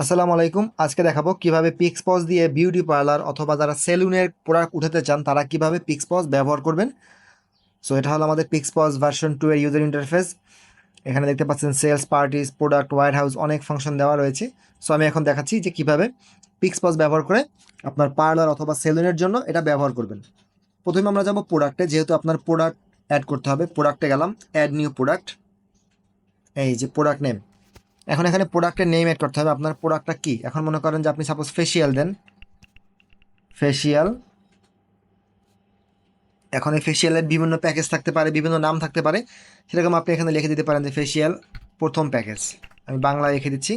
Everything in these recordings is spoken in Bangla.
আসসালামু আলাইকুম। আজকে দেখাবো কীভাবে পিক্স পজ দিয়ে বিউটি পার্লার অথবা যারা সেলুনের প্রোডাক্ট উঠাতে চান, তারা কীভাবে পিক্স পজ ব্যবহার করবেন। সো এটা হলো আমাদের পিক্স পজ ভার্সন টু এর ইউজার ইন্টারফেস এখানে দেখতে পাচ্ছেন sales parties product warehouse অনেক ফাংশন দেওয়া রয়েছে। সো আমি এখন দেখাচ্ছি যে কীভাবে পিক্স পজ ব্যবহার করে আপনার পার্লার অথবা সেলুনের জন্য এটা ব্যবহার করবেন। প্রথমে আমরা যাব প্রোডাক্টে যেহেতু আপনার প্রোডাক্ট অ্যাড করতে হবে। প্রোডাক্টে গেলাম অ্যাড নিউ প্রোডাক্ট এই যে প্রোডাক্ট নেম এখন এখানে প্রোডাক্টের নেম অ্যাড করতে হবে। আপনার প্রোডাক্টটা কি? এখন মনে করেন যে আপনি সাপোজ ফেসিয়াল দেন। ফেসিয়াল এখন এই ফেসিয়ালের বিভিন্ন প্যাকেজ থাকতে পারে, বিভিন্ন নাম থাকতে পারে। সেরকম আপনি এখানে লিখে দিতে পারেন যে ফেসিয়াল প্রথম প্যাকেজ আমি বাংলায় লিখে দিচ্ছি।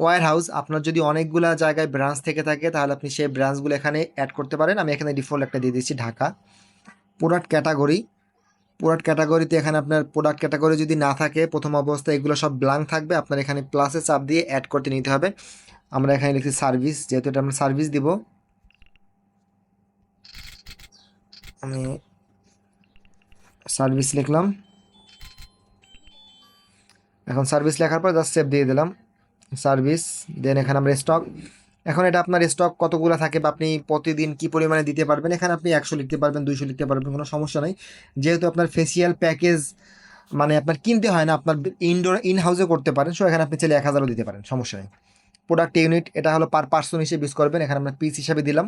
ওয়ার হাউস আপনার যদি অনেকগুলা জায়গায় ব্রাঞ্চ থেকে থাকে, তাহলে আপনি সেই ব্রাঞ্চগুলো এখানে অ্যাড করতে পারেন। আমি এখানে ডিফল্ট একটা দিয়ে দিচ্ছি ঢাকা। প্রোডাক্ট ক্যাটাগরি প্রোডাক্ট ক্যাটাগরিতে এখানে আপনার প্রোডাক্ট ক্যাটাগরি যদি না থাকে, প্রথম অবস্থায় এগুলো সব ব্ল্যাঙ্ক থাকবে, আপনার এখানে প্লাসে চাপ দিয়ে অ্যাড করতে নিতে হবে। আমরা এখানে লিখছি সার্ভিস যেহেতু এটা আমরা সার্ভিস দিব, আমি সার্ভিস লিখলাম। এখন সার্ভিস লেখার পর জাস্ট সেভ দিয়ে দিলাম। সার্ভিস দেন এখানে আমরা স্টক এখন এটা আপনার স্টক কতগুলো থাকে বা আপনি প্রতিদিন কি পরিমাণে দিতে পারবেন? এখানে আপনি একশো লিখতে পারবেন, দুইশো লিখতে পারবেন, কোনো সমস্যা নেই। যেহেতু আপনার ফেসিয়াল প্যাকেজ মানে আপনার কিনতে হয় না, আপনার ইনডোর ইন হাউসে করতে পারেন সো এখানে আপনি চাইলে এক হাজারও দিতে পারেন, সমস্যা নেই। প্রোডাক্ট ইউনিট এটা হলো পার পার্সন হিসেবে ইউজ করবেন, এখানে আমরা পিস হিসাবে দিলাম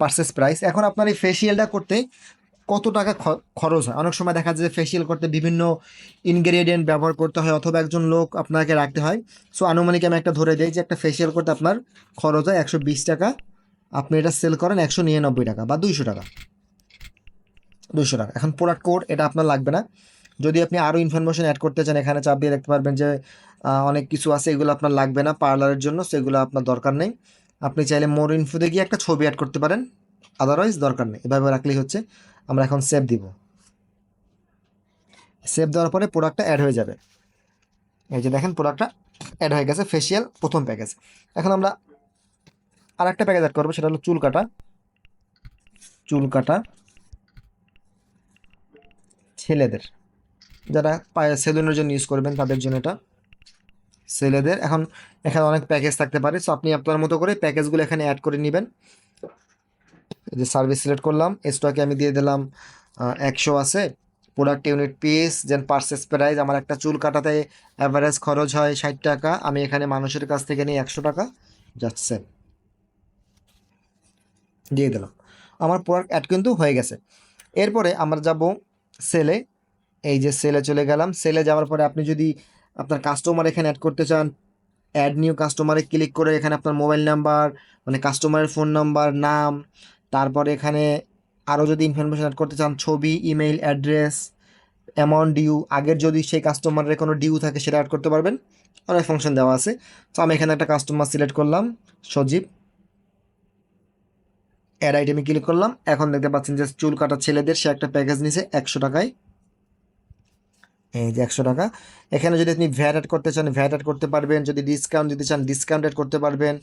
পার্সেস প্রাইস এখন আপনার এই ফেসিয়ালটা করতে কত টাকা খরচ হয়? অনেক সময় দেখা যায় যে ফেসিয়াল করতে বিভিন্ন ইনগ্রেডিয়েন্ট ব্যবহার করতে হয় অথবা একজন লোক আপনাকে রাখতে হয়। সো আনুমানিক আমি একটা ধরে দিই যে একটা ফেসিয়াল করতে আপনার খরচ হয় একশো বিশ টাকা। আপনি এটা সেল করেন একশো নিরানব্বই টাকা বা দুইশো টাকা। দুইশো টাকা। এখন প্রোডাক্ট কোড এটা আপনার লাগবে না। যদি আপনি আরও ইনফরমেশন অ্যাড করতে চান, এখানে চাপ দিয়ে দেখতে পারবেন যে অনেক কিছু আছে, এগুলো আপনার লাগবে না পার্লারের জন্য, সেগুলো আপনার দরকার নেই। আপনি চাইলে মোর ইনফোতে গিয়ে একটা ছবি অ্যাড করতে পারেন। আদারওয়াইজ দরকার নেই। এভাবে রাখলেই হচ্ছে, আমরা এখন সেভ দিব। সেভ দেওয়ার পরে প্রোডাক্টটা অ্যাড হয়ে যাবে। এই যে দেখেন প্রোডাক্টটা অ্যাড হয়ে গেছে ফেসিয়াল প্রথম প্যাকেজ এখন আমরা আর একটা প্যাকেজ অ্যাড করব, সেটা হলো চুল কাটা। চুল কাটা ছেলেদের। যারা পায়ে সেলুনের জন্য ইউজ করবেন, তাদের জন্য এটা। ছেলেদের, এখন এখানে অনেক প্যাকেজ থাকতে পারে। সো আপনি আপনার মতো করে প্যাকেজগুলো এখানে অ্যাড করে নেবেন। যে সার্ভিস সিলেক্ট করলাম স্টকে আমি দিয়ে দিলাম একশো আছে। প্রোডাক্ট ইউনিট পিস যেন পার্সেস প্রাইস আমার একটা চুল কাটাতে অ্যাভারেজ খরচ হয় ষাট টাকা। আমি এখানে মানুষের কাছ থেকে নিই একশো টাকা যাচ্ছে। দিয়ে দিলাম। আমার প্রোডাক্ট অ্যাড কিন্তু হয়ে গেছে। এরপরে আমরা যাব সেলে এই যে সেলে চলে গেলাম। সেলে যাওয়ার পরে আপনি যদি আপনার কাস্টমার এখানে অ্যাড করতে চান অ্যাড নিউ কাস্টমারে ক্লিক করে এখানে আপনার মোবাইল নাম্বার মানে কাস্টমারের ফোন নাম্বার নাম তারপরে এখানে আরও যদি ইনফরমেশন অ্যাড করতে চান, ছবি ইমেইল অ্যাড্রেস অ্যামাউন্ট ডিউ আগের যদি সেই কাস্টমারের কোনো ডিউ থাকে সেটা অ্যাড করতে পারবেন। অনেক ফাংশন দেওয়া আছে। তো আমি এখানে একটা কাস্টমার সিলেক্ট করলাম, সজীব। অ্যাড আইটেমে ক্লিক করলাম। এখন দেখতে পাচ্ছেন যে চুল কাটা ছেলেদের সে একটা প্যাকেজ নিছে একশো টাকায়। এই যে একশো টাকা। এখানে যদি আপনি ভ্যাট অ্যাড করতে চান ভ্যাট অ্যাড করতে পারবেন। যদি ডিসকাউন্ট দিতে চান ডিসকাউন্ট অ্যাড করতে পারবেন।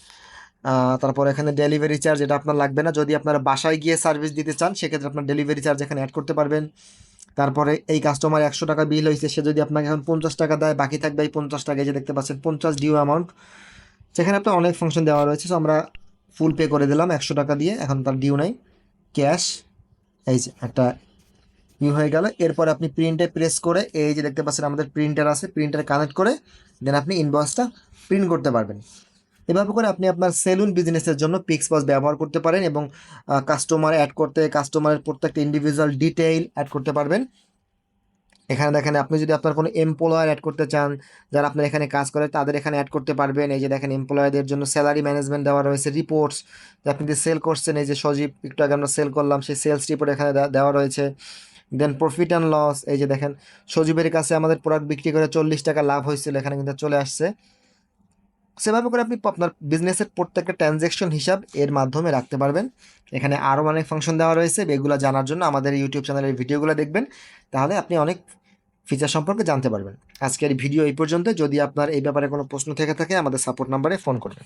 তারপর এখানে ডেলিভারি চার্জ এটা আপনার লাগবে না, যদি আপনারা বাসায় গিয়ে সার্ভিস দিতে চান, সেক্ষেত্রে আপনার ডেলিভারি চার্জ এখানে অ্যাড করতে পারবেন। তারপরে এই কাস্টমার একশো টাকা বিল হয়েছে সে যদি আপনাকে এখন পঞ্চাশ টাকা দেয়, বাকি থাকবে এই পঞ্চাশ টাকা যে দেখতে পাচ্ছেন, পঞ্চাশ ডিউ অ্যামাউন্ট সেখানে আপনার অনেক ফাংশন দেওয়া রয়েছে সো আমরা ফুল পে করে দিলাম একশো টাকা দিয়ে, এখন তার ডিউ নাই। ক্যাশ এই যে একটা ইউ হয়ে গেল। এরপর আপনি প্রিন্টে প্রেস করে, এই যে দেখতে পাচ্ছেন আমাদের প্রিন্টার আছে প্রিন্টার কানেক্ট করে দেন আপনি ইনভয়েসটা প্রিন্ট করতে পারবেন। এভাবে করে আপনি আপনার সেলুন বিজনেসের জন্য পিক্স পজ ব্যবহার করতে পারেন এবং কাস্টমার অ্যাড করতে কাস্টমারের প্রত্যেকটা ইন্ডিভিজুয়াল ডিটেইল অ্যাড করতে পারবেন। এখানে দেখেন, আপনি যদি আপনার কোনো এমপ্লয়ার অ্যাড করতে চান, যারা আপনার এখানে কাজ করে, তাদের এখানে অ্যাড করতে পারবেন। এই যে দেখেন এমপ্লয়ারদের জন্য স্যালারি ম্যানেজমেন্ট দেওয়া রয়েছে রিপোর্টস যে আপনি যে সেল করছেন, এই যে সজীব, একটু আগে আমরা সেল করলাম, সেই সেলস রিপোর্ট এখানে দেওয়া রয়েছে। দেন প্রফিট অ্যান্ড লস এই যে দেখেন, সজীবের কাছে আমাদের প্রোডাক্ট বিক্রি করে চল্লিশ টাকা লাভ হয়েছিল, এখানে কিন্তু চলে আসছে। সেভাবে করে আপনি আপনার বিজনেসের প্রত্যেকটা ট্রানজ্যাকশন হিসাব এর মাধ্যমে রাখতে পারবেন। এখানে আরও অনেক ফাংশন দেওয়া রয়েছে, এগুলো জানার জন্য আমাদের ইউটিউব চ্যানেলের ভিডিওগুলো দেখবেন, তাহলে আপনি অনেক ফিচার সম্পর্কে জানতে পারবেন। আজকের ভিডিও এই পর্যন্ত যদি আপনার এই ব্যাপারে কোনো প্রশ্ন থেকে থাকে, আমাদের সাপোর্ট নাম্বারে ফোন করবেন।